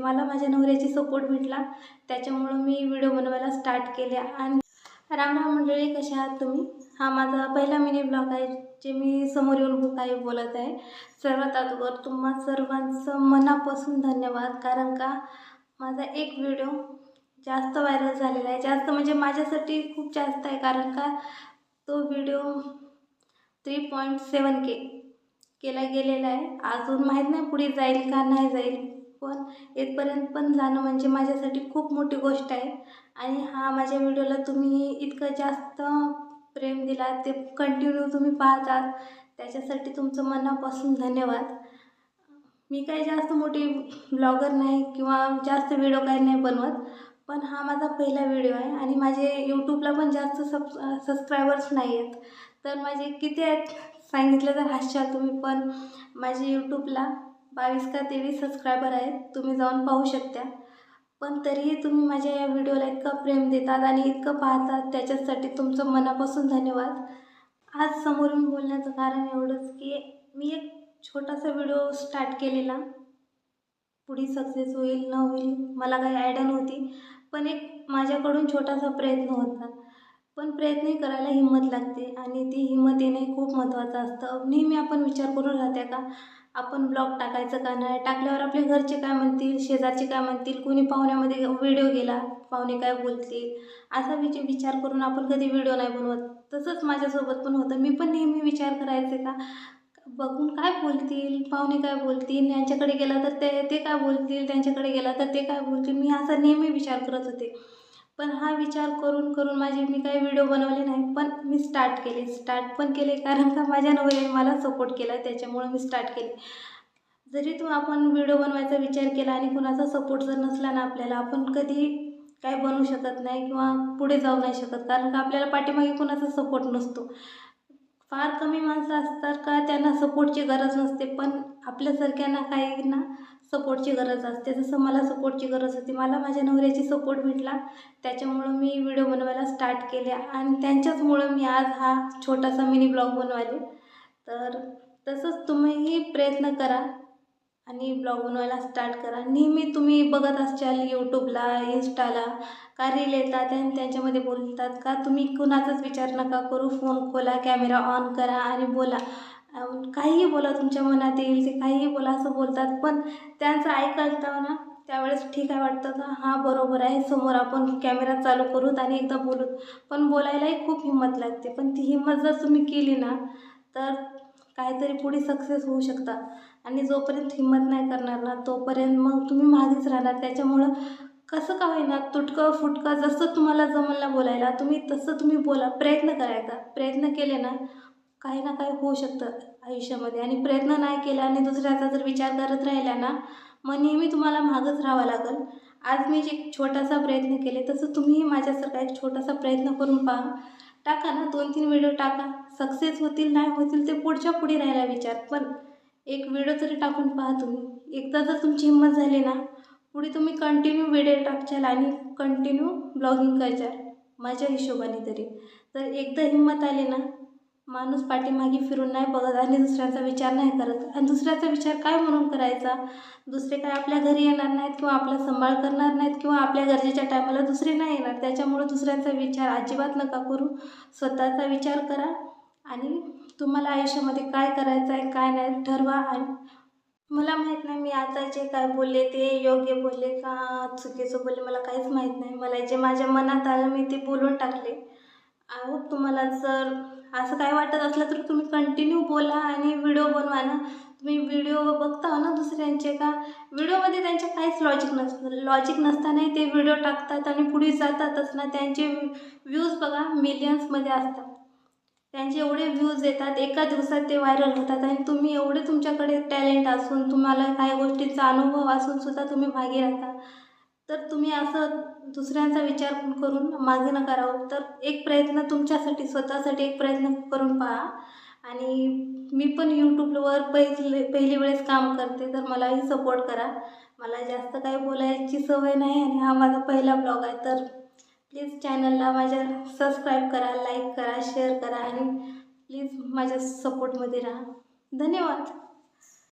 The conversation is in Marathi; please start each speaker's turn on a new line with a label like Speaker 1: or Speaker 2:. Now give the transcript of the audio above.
Speaker 1: मला माझ्या नवऱ्याची सपोर्ट भेटला. त्याच्यामुळं मी व्हिडिओ बनवायला स्टार्ट केले. आणि राम राम मंडळी कशा आहात तुम्ही? हा माझा पहिला मिनी ब्लॉग आहे जे मी समोर येऊन बुक आहे बोलत आहे. सर्वात अगोदर तुम्हा सर्वांचं मनापासून धन्यवाद. कारण का माझा एक व्हिडिओ जास्त व्हायरल झालेला आहे. जास्त म्हणजे माझ्यासाठी खूप जास्त आहे. कारण का तो video three point seven K केला गेलेला आहे. अजून माहीत नाही पुढे जाईल का नाही जाईल. पण इथपर्यंत पण जाणं म्हणजे माझ्यासाठी खूप मोठी गोष्ट आहे. आणि हा माझ्या व्हिडिओला तुम्ही इतकं जास्त प्रेम दिला ते कंटिन्यू तुम्ही पाहतात. त्याच्यासाठी तुमचं मनापासून धन्यवाद. मी काही जास्त मोठी ब्लॉगर नाही किंवा जास्त व्हिडिओ काही नाही बनवत पण हा माझा पहिला व्हिडिओ आहे आणि माझे यूट्यूबला पण जास्त सब सबस्क्रायबर्स नाही आहेत. तर माझे किती आहेत सांगितलं तर हसशाल तुम्ही पण माझे यूट्यूबला बावीस का तेवीस सबस्क्रायबर आहेत तुम्ही जाऊन पाहू शकता. पण तरीही तुम्ही माझ्या या व्हिडिओला इतकं प्रेम देतात आणि इतकं पाहतात त्याच्यासाठी तुमचं मनापासून धन्यवाद. आज समोरून बोलण्याचं कारण एवढंच की मी एक छोटासा व्हिडिओ स्टार्ट केलेला. पुढे सक्सेस होईल न होईल मला काही आयडिया नव्हती. पण एक माझ्याकडून छोटासा प्रयत्न होता. पण प्रयत्नही करायला हिंमत लागते आणि ती हिंमत येणे खूप महत्त्वाचं असतं. नेहमी आपण विचार करून राहते का? आपण ब्लॉग टाकायचं का नाही? टाकल्यावर आपले घरचे काय म्हणतील? शेजारचे काय म्हणतील? कोणी पाहुण्यामध्ये व्हिडिओ गेला पाहुणे काय बोलतील? असा विचे विचार करून आपण कधी व्हिडिओ नाही बनवत. तसंच माझ्यासोबत पण होतं. मी पण नेहमी विचार करायचे का? बघून काय बोलतील? पाहुणे काय बोलतील? यांच्याकडे गेला तर ते ते काय बोलतील? त्यांच्याकडे गेला तर ते काय बोलतील? मी असा नेहमी विचार करत होते. पण हा विचार करून करून माझे मी काही व्हिडिओ बनवले नाही पण मी स्टार्ट केले. स्टार्ट पण केले कारण का माझ्या नवऱ्याने मला सपोर्ट केला त्याच्यामुळं मी स्टार्ट केले. जरी तू आपण व्हिडिओ बनवायचा विचार केला आणि कुणाचा सपोर्ट जर नसला ना आपल्याला आपण कधी काय बनवू शकत नाही किंवा पुढे जाऊ नाही शकत कारण का आपल्याला पाठीमागे कुणाचा सपोर्ट नसतो. फार कमी माणसं असतात का त्यांना सपोर्टची गरज नसते पण आपल्यासारख्यांना काही ना सपोर्टची गरज असते. जसं मला सपोर्टची गरज होती मला माझ्या नवऱ्याची सपोर्ट भेटला. त्याच्यामुळं मी व्हिडिओ बनवायला स्टार्ट केले आणि त्यांच्याचमुळं मी आज हा छोटासा मिनी ब्लॉग बनवाले तर तसंच तुम्हीही प्रयत्न करा आणि ब्लॉग बनवायला स्टार्ट करा. नेहमी तुम्ही बघत असाल यूट्यूबला इन्स्टाला का रील येतात आणि त्यांच्यामध्ये बोलतात का? तुम्ही कुणाचाच विचार नका करू. फोन खोला कॅमेरा ऑन करा आणि बोला. काहीही बोला तुमच्या मनात येईल ते काहीही बोला असं बोलतात. पण त्यांचं ऐकता ना त्यावेळेस ठीक आहे वाटतं का? हां बरोबर आहे. समोर आपण कॅमेरा चालू करूत आणि एकदा बोलूत पण बोलायलाही खूप हिंमत लागते. पण ती हिंमत जर तुम्ही केली ना तर काहीतरी पुढे सक्सेस होऊ शकता. आणि जोपर्यंत हिंमत नाही करणार ना तोपर्यंत मग तुम्ही मागेच राहणार. त्याच्यामुळं कसं का होईना तुटकं फुटकं जसं तुम्हाला जमलं बोलायला तुम्ही तसं तुम्ही बोला. प्रयत्न करायचा प्रयत्न केले ना काही ना काही होऊ शकतं आयुष्यामध्ये. आणि प्रयत्न नाही केला आणि दुसऱ्याचा जर विचार करत राहिला ना मग नेहमी तुम्हाला मागच राहावं लागेल. आज मी जे छोटासा प्रयत्न केले तसं तुम्हीही माझ्यासारखा एक छोटासा प्रयत्न करून पहा. टाका ना दोन तीन व्हिडिओ टाका. सक्सेस होतील नाही होतील ते पुढच्या पुढे राहायला विचार. पण एक व्हिडिओ तरी टाकून पहा तुम्ही. एकदा जर तुमची हिंमत झाली ना पुढे तुम्ही कंटिन्यू व्हिडिओ टाकचाल आणि कंटिन्यू ब्लॉगिंग करचाल माझ्या हिशोबाने तरी. तर एकदा हिंमत आली ना माणूस पाठीमागे फिरून नाही बघत आणि दुसऱ्याचा विचार नाही करत. आणि दुसऱ्याचा विचार काय म्हणून करायचा? दुसरे काय आपल्या घरी येणार नाहीत किंवा आपला सांभाळ करणार नाहीत किंवा आपल्या गरजेच्या टायमाला दुसरे नाही येणार. त्याच्यामुळं दुसऱ्यांचा विचार अजिबात नका करू. स्वतःचा विचार करा आणि तुम्हाला आयुष्यामध्ये काय करायचं आहे काय नाही ठरवा आणि मला माहीत नाही मी आता जे काय बोलले ते योग्य बोलले का चुकीचं बोलले मला काहीच माहीत नाही. मला जे माझ्या मनात आलं मी ते बोलून टाकले. आय होप तुम्हाला जर असं काय वाटत असलं तर तुम्ही कंटिन्यू बोला आणि व्हिडिओ बनवा ना. तुम्ही व्हिडिओ बघता हो ना दुसऱ्यांचे का? व्हिडिओमध्ये त्यांच्या काहीच लॉजिक नसतं लॉजिक नसतानाही ते व्हिडिओ टाकतात आणि पुढे जातातच ना. त्यांचे व्ह्यूज बघा मिलियन्समध्ये असतात. त्यांचे एवढे व्ह्यूज येतात एका दिवसात ते व्हायरल होतात आणि तुम्ही एवढे तुमच्याकडे टॅलेंट असून तुम्हाला काही गोष्टींचा अनुभव असून सुद्धा तुम्ही भागी राहता. तर तुम्ही असं दुसऱ्यांचा विचार करून मागे न करावं तर एक प्रयत्न तुमच्यासाठी स्वतःसाठी एक प्रयत्न करून पहा. आणि मी पण यूट्यूबवर पहिले पहिली वेळेस काम करते तर मलाही सपोर्ट करा. मला जास्त काही बोलायची सवय नाही आणि हा माझा पहिला ब्लॉग आहे. तर प्लीज चॅनलला माझ्या सबस्क्राईब करा लाईक करा शेअर करा आणि प्लीज माझ्या सपोर्टमध्ये राहा. धन्यवाद.